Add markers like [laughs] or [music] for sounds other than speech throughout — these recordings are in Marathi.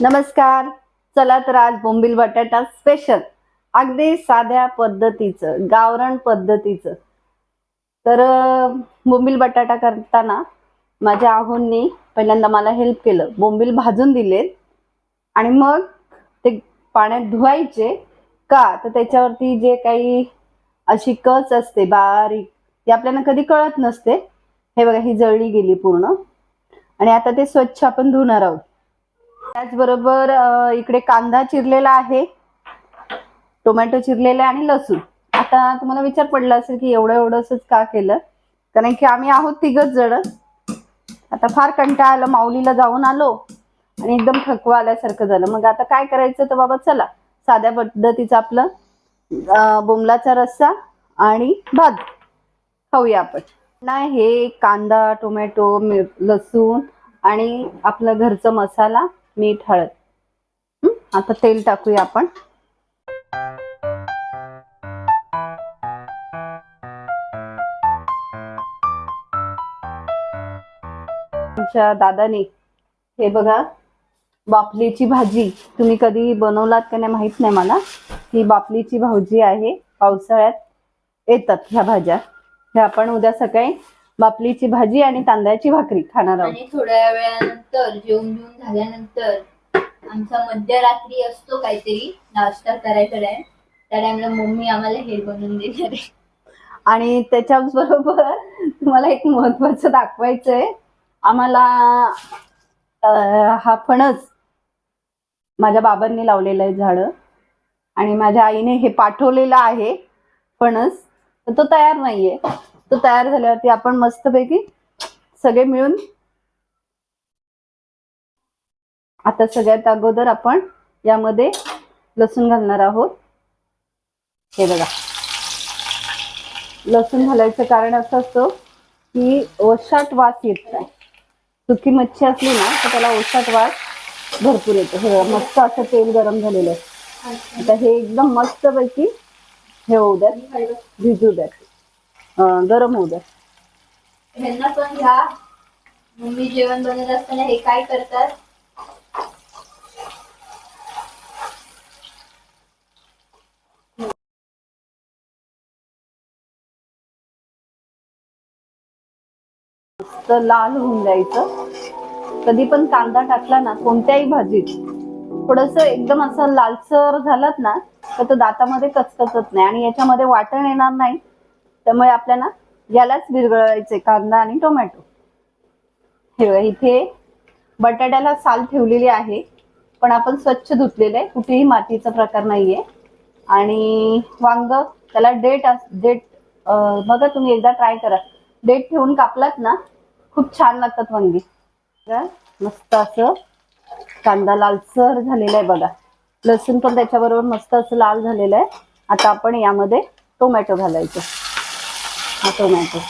नमस्कार. चला तर आज बोंबील बटाटा स्पेशल अगदी साध्या पद्धतीचं गावरण पद्धतीचं. तर बोंबील बटाटा करताना माझ्या आहोंनी पहिल्यांदा मला हेल्प केलं. बोंबील भाजून दिले आणि मग ते पाण्यात धुवायचे. का? तर त्याच्यावरती जे काही अशी कच असते बारीक ती आपल्याला कधी कळत नसते. हे बघा ही जळली गेली पूर्ण. आणि आता ते स्वच्छ आपण धुणार आहोत. त्याचबरोबर इकडे कांदा चिरलेला आहे. टोमॅटो चिरलेला आहे आणि लसूण. आता तुम्हाला विचार पडला असेल की एवढं एवढंसच का केलं? कारण की आम्ही आहोत तिघच जण. आता फार कंटाळा आला माऊलीला जाऊन आलो आणि एकदम थकवा आल्यासारखं झालं. मग आता काय करायचं? तर बाबा चला साध्या पद्धतीचं आपलं बोमलाचा बोंबलाचा रस्सा आणि भात खाऊया आपण. नाही हे कांदा टोमॅटो लसूण आणि आपला घरचा मसाला मीठ हळद. आता तेल टाकूया आपण. आमच्या दादाने हे बघा बापलीची भाजी. तुम्ही कधी बनवलात का नाही माहीत नाही मला. ही बापलीची भाजी आहे. पावसाळ्यात येतात ह्या भाज्या. ह्या आपण उद्या सकाळी बापलीची भाजी आणि तांदळाची भाकरी खाणार आहोत. आणि थोड्या वेळानंतर जेवण जेवण झाल्यानंतर आमचा मध्यरात्री असतो काहीतरी नाश्ता करायचा टाइम त्या टाइमला मम्मी आम्हाला हे बनवून देणार आहे. आणि त्याच्याच बरोबर तुम्हाला एक महत्वाचं दाखवायचं आहे आम्हाला अं, हा फणस माझ्या बाबांनी लावलेलं आहे झाडं. आणि माझ्या आईने हे पाठवलेलं आहे फणस तर तो तयार नाहीये. तो तयार झाल्यावरती आपण मस्तपैकी सगळे मिळून आता सगळ्यात अगोदर आपण यामध्ये लसूण घालणार आहोत. हे बघा. लसूण घालायचं कारण असं असतं की ओशाट वास येत नाही. सुकी मच्छी असली ना तर त्याला ओशाट वास भरपूर येतो. हे मस्त असं तेल गरम झालेलं आहे. आता हे एकदम मस्त पैकी हे होऊ द्यात भिजू द्यात. गरम होऊ द्यात ह्यांना पण ह्या मम्मी जेवण बनवत असताना हे काय करतात? मस्त लाल होऊन द्यायचं कधी पण कांदा टाकला ना कोणत्याही भाजीत. थोडस एकदम असं लालसर झालात ना तर तो दातामध्ये कचकचत नाही आणि याच्यामध्ये वाटण येणार नाही. त्यामुळे आपल्याला यालाच विरघळायचे कांदा आणि टोमॅटो. हे इथे बटाट्याला साल ठेवलेली आहे पण आपण स्वच्छ धुतलेलं आहे. कुठेही मातीचा प्रकार नाहीये. आणि वांग त्याला डेट डेट बघा तुम्ही एकदा ट्राय करा. डेट ठेवून कापलात ना खूप छान लागतात वांगी. मस्त असं कांदा लालसर झालेला आहे बघा. लसूण पण त्याच्याबरोबर मस्त असं लाल झालेलं आहे. आता आपण यामध्ये टोमॅटो घालायचं. हा टोमॅटो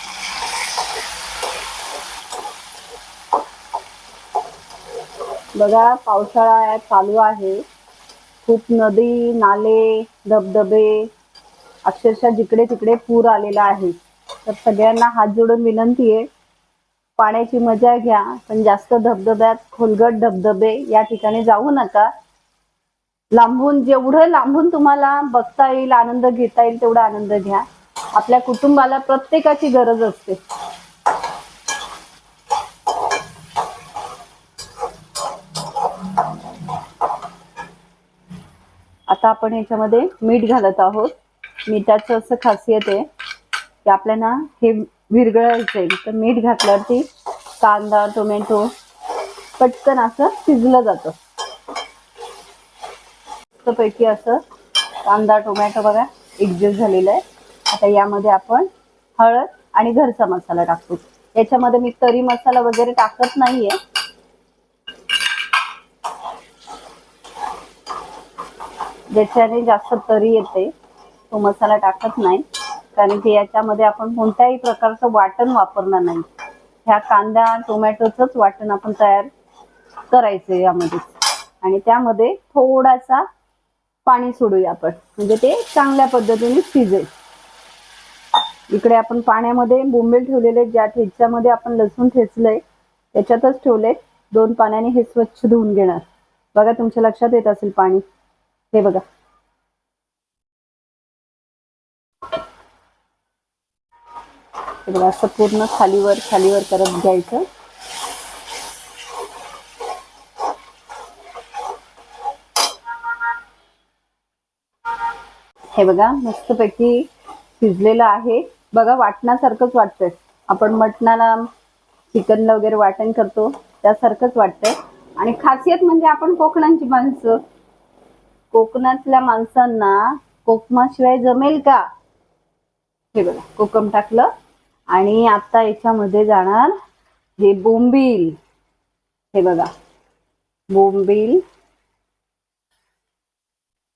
बघा पावसाळा चालू आहे. खूप नदी नाले धबधबे अक्षरशः जिकडे तिकडे पूर आलेला आहे. तर सगळ्यांना हात जोडून विनंती आहे पाण्याची मजा घ्या पण जास्त धबधब्यात खोलगट धबधबे या ठिकाणी जाऊ नका. लांबून जेवढं लांबून तुम्हाला बघता येईल आनंद घेता येईल तेवढा आनंद घ्या. आपल्या कुटुंबाला प्रत्येकाची गरज असते. आता आपण याच्यामध्ये मीठ घालत आहोत. मिठाचं असं खासियत आहे की आपल्याला हे विरघळायचं आहे. तर मीठ घातल्यावरती कांदा टोमॅटो पटकन असं शिजलं जातं. पैकी असं कांदा टोमॅटो बघा एकजीव झालेलं आहे. आता यामध्ये आपण हळद आणि घरचा मसाला टाकतो याच्यामध्ये मी तरी मसाला वगैरे टाकत नाहीये. ज्याच्याने जास्त तरी येते तो मसाला टाकत नाही. कारण की याच्यामध्ये आपण कोणत्याही प्रकारचं वाटण वापरणार नाही. ह्या कांदा टोमॅटोचंच वाटण आपण तयार करायचं यामध्ये आणि त्यामध्ये थोडासा पाणी सोडूया आपण. म्हणजे ते चांगल्या पद्धतीने शिजेल. इकडे आपण पाण्यामध्ये बोंबील ठेवलेले ज्या ठेच्यामध्ये आपण लसूण ठेचलंय त्याच्यातच ठेवले. दोन पाण्याने हे स्वच्छ धुवून घेणार. बघा तुमच्या लक्षात येत असेल पाणी. हे बघा. हे बघा असं पूर्ण खालीवर खालीवर करत घ्यायचं. हे बघा मस्तपैकी शिजलेलं आहे. बघा वाटण्यासारखंच वाटतंय. आपण मटणाला चिकनला वगैरे वाटण करतो त्यासारखंच वाटतंय. आणि खासियत म्हणजे आपण कोकणांची माणसं. कोकणातल्या माणसांना कोकमाशिवाय जमेल का? हे बघा कोकम टाकलं. आणि आता याच्यामध्ये जाणार हे बोंबील. हे बघा बोंबील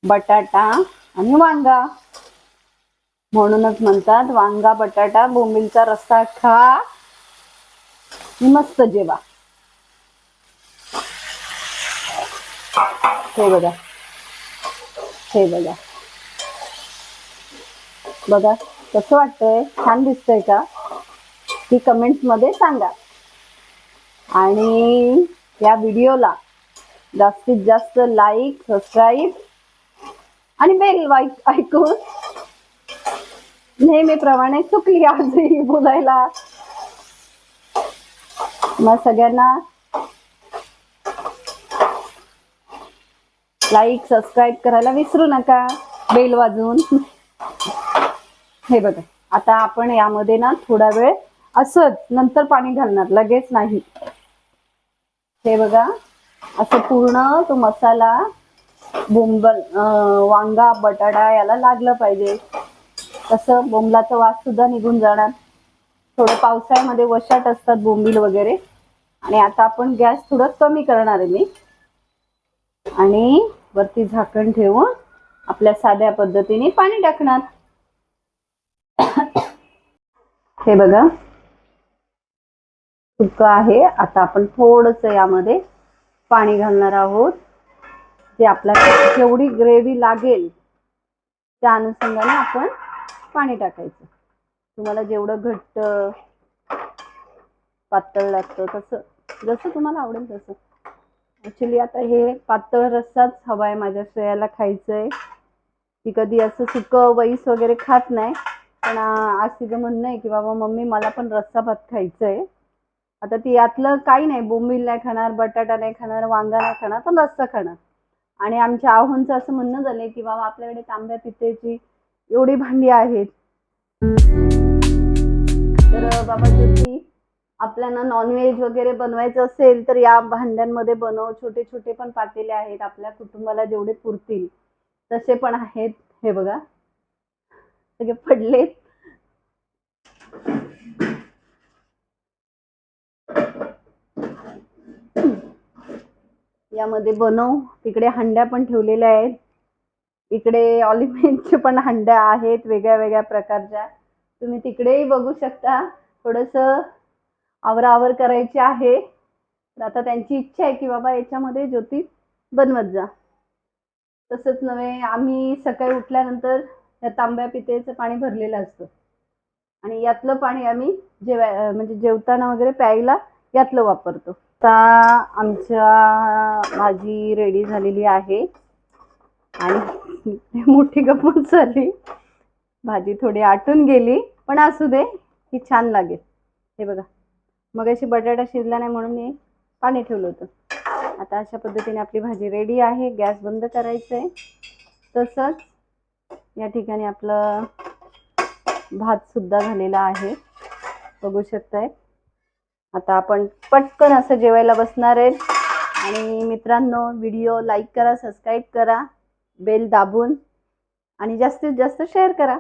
बटाटा आणि वांगा. म्हणूनच म्हणतात वांगा बटाटा बोंबीलचा रस्सा खा. मस्त जेवा. हे बघा. हे बघा. बघा कसं वाटतंय? छान दिसतंय का? ती कमेंट्समध्ये सांगा. आणि या व्हिडिओला जास्तीत जास्त लाईक सबस्क्राईब आणि बेल वाईक ऐकून नेहमीप्रमाणे चुकली आजही बोलायला. मग सगळ्यांना लाईक सबस्क्राईब करायला विसरू नका. बेल वाजून हे बघा आता आपण यामध्ये ना थोडा वेळ असंच नंतर पाणी घालणार लगेच नाही. हे बघा असं पूर्ण तो मसाला बोंबल वांगा बटाटा याला लागलं पाहिजे. तसं बोंबलाचा वास सुद्धा निघून जाणार. थोडं पावसाळ्यामध्ये वशाट असतात बोंबील वगैरे. आणि आता आपण गॅस थोडं कमी करणार आहे मी. आणि वरती झाकण ठेवून आपल्या साध्या पद्धतीने पाणी टाकणार. हे बघा. सुक आहे. आता आपण थोडस यामध्ये पाणी घालणार आहोत. जे आपल्याला जेवढी ग्रेव्ही लागेल त्या अनुषंगाने आपण पाणी टाकायचं. तुम्हाला जेवढं घट्ट पातळ लागतं तसं. जसं तुम्हाला आवडेल तसं. ॲक्च्युली आता हे पातळ रस्साच हवा आहे माझ्या श्रेयाला खायचं आहे ती कधी असं सुकं वैस वगैरे खात नाही. पण आज तिचं म्हणणं आहे की बाबा मम्मी मला पण रस्सा भात खायचं आहे आता ती यातलं काही नाही. बोंबील नाही खाणार बटाटा नाही खाणार वांगा नाही खाणार पण रस्सा खाणार. आणि आमच्या आव्हानचं असं म्हणणं झालंय की बाबा आपल्याकडे तांब्या पितेची एवढी भांडी आहेत. तर बाबा जर आपल्याला नॉनव्हेज वगैरे बनवायचं असेल तर या भांड्यांमध्ये बनव. छोटे छोटे पण पातेले आहेत. आपल्या कुटुंबाला जेवढे पुरतील तसे पण आहेत. हे बघा. सगळे पडलेत. यामध्ये बनव. तिकडे हंड्या पण ठेवलेल्या आहेत. इकडे ऑलिमेंटचे पण हंड्या आहेत वेगळ्या वेगळ्या प्रकारच्या. तुम्ही तिकडेही बघू शकता. थोडंसं आवरावर करायची आहे. तर आता त्यांची इच्छा आहे की बाबा याच्यामध्ये ज्योती बनवत जा. तसंच नव्हे आम्ही सकाळी उठल्यानंतर या तांब्या पितेचं पाणी भरलेलं असतं. आणि यातलं पाणी आम्ही जेवाय म्हणजे जेवताना वगैरे प्यायला यातलं वापरतो. आता आमच्या भाजी रेडी झालेली आहे. आणि [laughs] मोठी गप्पच झाली भाजी थोडी आटून गेली पण असू दे ही छान लागेल. हे बघा मग अशी बटाटा शिजला नाही म्हणून मी पाणी ठेवलं होतं. आता अशा पद्धतीने आपली भाजी रेडी आहे गॅस बंद करायचं आहे तसंच या ठिकाणी आपलं भात सुद्धा झालेला आहे. बघू शकताय. आता आपण पटकन असं जेवायला बसणार आहेत आणि मित्रांनो व्हिडिओ लाईक करा सबस्क्राईब करा. बेल दाबून आणि जास्तीत जास्त शेअर करा.